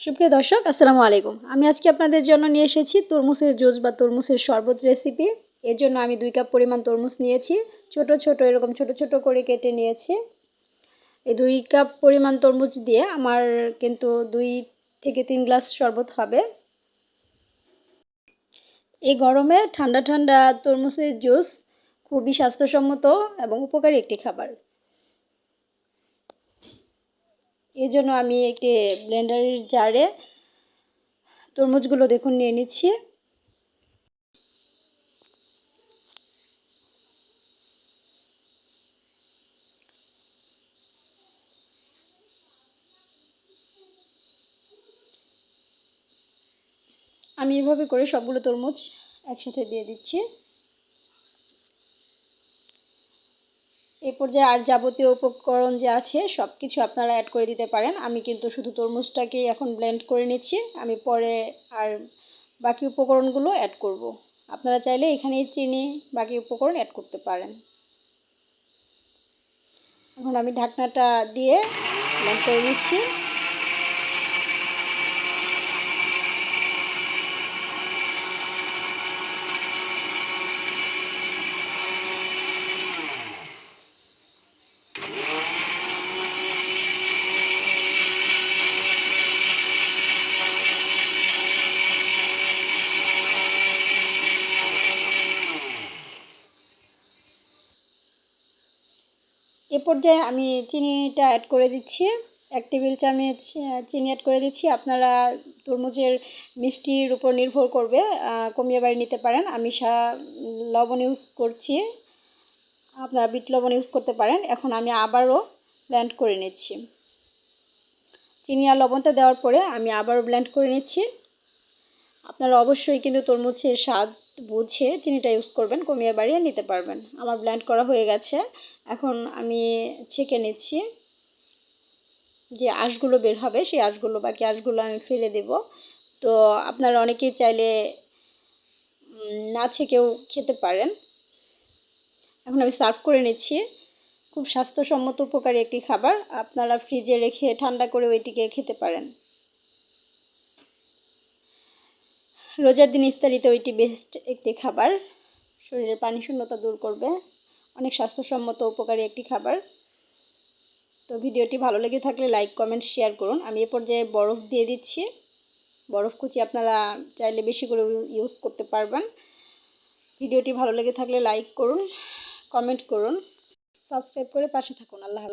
সুপ্রিয় দর্শক, আসসালামু আলাইকুম। আমি আজকে আপনাদের জন্য নিয়ে এসেছি তরমুজের জুস বা তরমুজের শরবত রেসিপি এর জন্য আমি দুই কাপ পরিমাণ তরমুজ নিয়েছি। ছোট ছোট, এরকম ছোট ছোট করে কেটে নিয়েছি। এই দুই কাপ পরিমাণ তরমুজ দিয়ে আমার কিন্তু দুই থেকে তিন গ্লাস শরবত হবে। এই গরমে ঠান্ডা ঠান্ডা তরমুজের জুস খুবই স্বাস্থ্যসম্মত এবং উপকারী একটি খাবার। এই জন্য আমি একটি ব্লেন্ডারের জারে তরমুজগুলো দেখুন নিয়ে নিচ্ছি। আমি এভাবে করে সবগুলো তরমুজ একসাথে দিয়ে দিচ্ছি। এ পর্যায়ে আর যাবতীয় উপকরণ যে আছে সব কিছু আপনারা অ্যাড করে দিতে পারেন। আমি কিন্তু শুধু তরমুজটাকেই এখন ব্লেন্ড করে নিচ্ছি। আমি পরে আর বাকি উপকরণগুলো অ্যাড করব। আপনারা চাইলে এখানে চিনি, বাকি উপকরণ অ্যাড করতে পারেন। এখন আমি ঢাকনাটা দিয়ে ব্লেন্ড করে নিচ্ছি। এ পর্যায়ে আমি চিনিটা অ্যাড করে দিচ্ছি। এক টেবিল চামচ চিনি অ্যাড করে দিচ্ছি। আপনারা তরমুজের মিষ্টির উপর নির্ভর করবে কমিয়ে বাড়ি নিতে পারেন। আমি সা, লবণ ইউজ করছি। আপনারা বিট লবণ ইউজ করতে পারেন। এখন আমি আবারও ব্ল্যান্ড করে নিচ্ছি। চিনি আর লবণটা দেওয়ার পরে আমি আবারও ব্ল্যান্ড করে নিচ্ছি। আপনারা অবশ্যই কিন্তু তরমুজের স্বাদ বুঝে চিনিটা ইউজ করবেন, কমিয়ে বাড়িয়ে নিতে পারবেন। আমার ব্ল্যান্ড করা হয়ে গেছে। এখন আমি ছেঁকে নিচ্ছি। যে আঁশগুলো বের হবে, সেই আঁশগুলো, বাকি আঁশগুলো আমি ফেলে দেব। তো আপনারা অনেকেই চাইলে না ছেঁকেও খেতে পারেন। এখন আমি সার্ভ করে নিচ্ছি। খুব স্বাস্থ্যসম্মত উপকারী একটি খাবার। আপনারা ফ্রিজে রেখে ঠান্ডা করে ওইটিকে খেতে পারেন। রোজার দিন ইফতারিতে ওইটি বেস্ট একটি খাবার। শরীরের পানি শূন্যতা দূর করবে। অনেক স্বাস্থ্যসম্মত, উপকারী একটি খাবার। তো ভিডিওটি ভালো লেগে থাকলে লাইক কমেন্ট শেয়ার করুন। আমি এ পর্যায়ে বরফ দিয়ে দিচ্ছি। বরফ কুচি আপনারা চাইলে বেশি করে ইউজ করতে পারবেন। ভিডিওটি ভালো লেগে থাকলে লাইক করুন কমেন্ট করুন। সাবস্ক্রাইব করে পাশে থাকুন। আল্লাহ